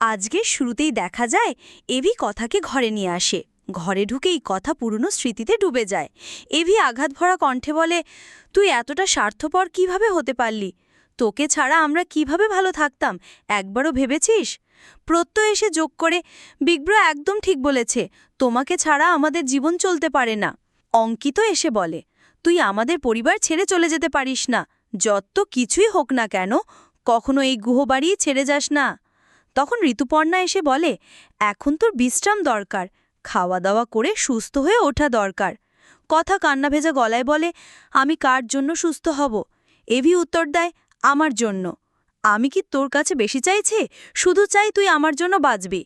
আজকে শুরুতেই দেখা যায় এভি কথাকে ঘরে নিয়ে আসে। ঘরে ঢুকেই কথা পুরনো স্মৃতিতে ডুবে যায়। এভি আঘাত ভরা কণ্ঠে বলে, তুই এতটা স্বার্থপর কীভাবে হতে পারলি? তোকে ছাড়া আমরা কীভাবে ভালো থাকতাম? একবারও ভেবেছিস? প্রত্যয় এসে যোগ করে বিগ্র একদম ঠিক বলেছে, তোমাকে ছাড়া আমাদের জীবন চলতে পারে না। অঙ্কিত এসে বলে, তুই আমাদের পরিবার ছেড়ে চলে যেতে পারিস না। যত কিছুই হোক না কেন, কখনো এই গুহবাড়ি ছেড়ে যাস না। তখন ঋতুপর্ণা এসে বলে, এখন তোর বিশ্রাম দরকার খাওয়া দাওয়া করে সুস্থ হয়ে ওঠা দরকার। কথা কান্না ভেজা গলায় বলে, আমি কার জন্য সুস্থ হব? এভি উত্তর দেয়, আমার জন্য। আমি কি তোর কাছে বেশি চাইছে? শুধু চাই তুই আমার জন্য বাঁচবি।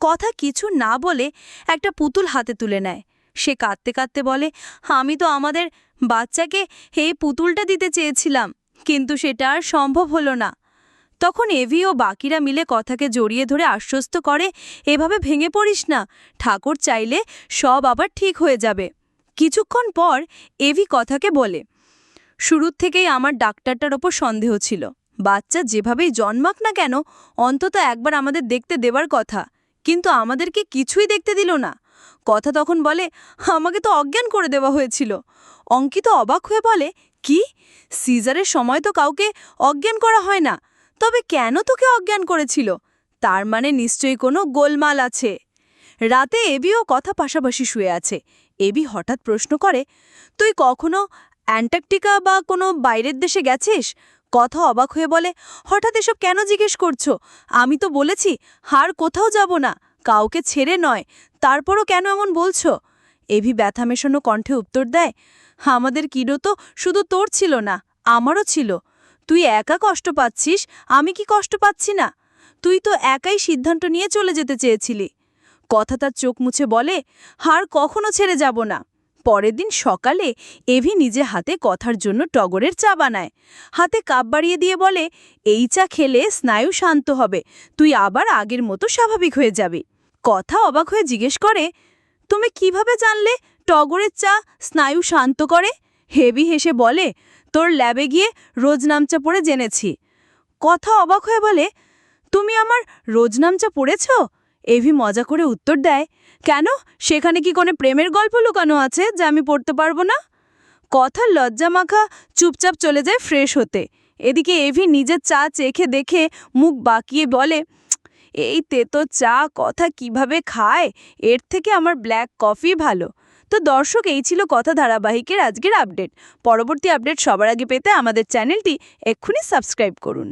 কথা কিছু না বলে একটা পুতুল হাতে তুলে নেয়। সে কাঁদতে কাঁদতে বলে, আমি তো আমাদের বাচ্চাকে এই পুতুলটা দিতে চেয়েছিলাম, কিন্তু সেটা আর সম্ভব হলো না। তখন এভি ও বাকিরা মিলে কথাকে জড়িয়ে ধরে আশ্বস্ত করে, এভাবে ভেঙে পড়িস না। ঠাকুর চাইলে সব আবার ঠিক হয়ে যাবে। কিছুক্ষণ পর এভি কথাকে বলে, শুরুর থেকেই আমার ডাক্তারটার ওপর সন্দেহ ছিল। বাচ্চা যেভাবেই জন্মাক না কেন, অন্তত একবার আমাদের দেখতে দেবার কথা। কিন্তু আমাদেরকে কিছুই দেখতে দিল না। কথা তখন বলে, আমাকে তো অজ্ঞান করে দেওয়া হয়েছিল। অঙ্কিত অবাক হয়ে বলে, কি? সিজারের সময় তো কাউকে অজ্ঞান করা হয় না। তবে কেন তোকে অজ্ঞান করেছিল? তার মানে নিশ্চয়ই কোনো গোলমাল আছে। রাতে এবিও কথা পাশাপাশি শুয়ে আছে। এবি হঠাৎ প্রশ্ন করে, তুই কখনো অ্যান্টার্কটিকা বা কোনো বাইরের দেশে গেছিস? কথা অবাক হয়ে বলে, হঠাৎ এসব কেন জিজ্ঞেস করছ? আমি তো বলেছি, হার কোথাও যাব না, কাউকে ছেড়ে নয়, তারপরও কেন এমন বলছো? এভি ব্যথা মেশানো কণ্ঠে উত্তর দেয়, আমাদের কিডো তো শুধু তোর ছিল না, আমারও ছিল। তুই একা কষ্ট পাচ্ছিস? আমি কি কষ্ট পাচ্ছি না? তুই তো একাই সিদ্ধান্ত নিয়ে চলে যেতে চেয়েছিলি। কথা তার চোখ মুছে বলে, হার কখনো ছেড়ে যাব না। পরের দিন সকালে এভি নিজে হাতে কথার জন্য টগরের চা বানায়। হাতে কাপ বাড়িয়ে দিয়ে বলে, এই চা খেলে স্নায়ু শান্ত হবে। তুই আবার আগের মতো স্বাভাবিক হয়ে যাবি। কথা অবাক হয়ে জিজ্ঞেস করে, তুমি কীভাবে জানলে টগরের চা স্নায়ু শান্ত করে? হেভি হেসে বলে তোর ল্যাবে গিয়ে রোজ নামচা পড়ে জেনেছি। কথা অবাক হয়ে বলে, তুমি আমার রোজ নামচা পড়েছ? এভি মজা করে উত্তর দেয়, কেন? সেখানে কি কোনো প্রেমের গল্প লুকানো আছে যা আমি পড়তে পারব না? কথা লজ্জা মাখা চুপচাপ চলে যায় ফ্রেশ হতে। এদিকে এভি নিজের চা চেখে দেখে মুখ বাঁকিয়ে বলে, এই তেতো চা, কথা কীভাবে খায়? এর থেকে আমার ব্ল্যাক কফি ভালো। তো দর্শক, এই ছিল কথা ধারাবাহিকের আজকের আপডেট। পরবর্তী আপডেট সবার আগে পেতে আমাদের চ্যানেলটি এক্ষুনি সাবস্ক্রাইব করুন।